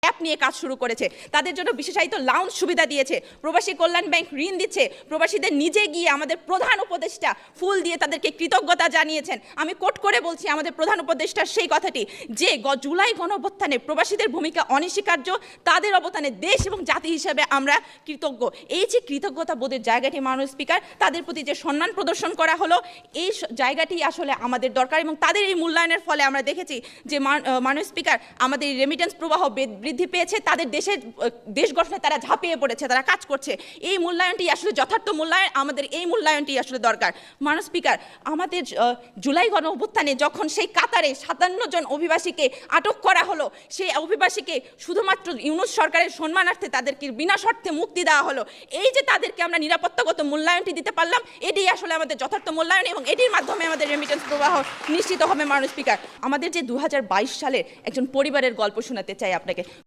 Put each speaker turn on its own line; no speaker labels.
App নিয়ে কাজ শুরু করেছে। তাদের জন্য বিশেষায়িত লাউঞ্জ সুবিধা দিয়েছে। প্রবাসী কল্যাণ ব্যাংক ঋণ দিচ্ছে। প্রবাসীদের নিজে গিয়ে আমাদের প্রধান উপদেষ্টা ফুল দিয়ে তাদেরকে কৃতজ্ঞতা জানিয়েছেন। আমি কোট করে বলছি, আমাদের প্রধান উপদেষ্টার সেই কথাটি যে জুলাই গণঅভ্যুত্থানে প্রবাসীদের ভূমিকা অনস্বীকার্য। তাদের অবদানে দেশ এবং জাতি হিসেবে আমরা কৃতজ্ঞ। এই যে কৃতজ্ঞতা বোধের জায়গাটি, মাননীয় স্পিকার, তাদের প্রতি যে সম্মান প্রদর্শন করা হলো, এই জায়গাটি আসলে আমাদের দরকার এবং তাদের এই মূল্যায়নের ফলে আমরা দেখেছি যে, মান- মাননীয় স্পিকার, আমাদের রেমিটেন্স প্রবাহ বৃদ্ধি পেয়েছে, তাদের দেশের দেশ গঠনে তারা ঝাঁপিয়ে পড়েছে, তারা কাজ করছে। এই মূল্যায়নটি আসলে যথার্থ মূল্যায়ন, আমাদের এই মূল্যায়নটি আসলে দরকার। মাননীয় স্পিকার, আমাদের জুলাই গণ অভ্যুত্থানে যখন সেই কাতারে সাতান্ন জন অভিবাসীকে আটক করা হলো, সেই অভিবাসীকে শুধুমাত্র ইউনুস সরকারের সম্মানার্থে তাদেরকে বিনা শর্তে মুক্তি দেওয়া হলো, এই যে তাদেরকে আমরা নিরাপত্তাগত মূল্যায়নটি দিতে পারলাম, এটি আসলে আমাদের যথার্থ মূল্যায়ন এবং এটির মাধ্যমে আমাদের রেমিটেন্স প্রবাহ নিশ্চিত হবে, মাননীয় স্পিকার। আমাদের যে দু হাজার বাইশ সালের একজন পরিবারের গল্প শোনাতে চাই আপনাকে।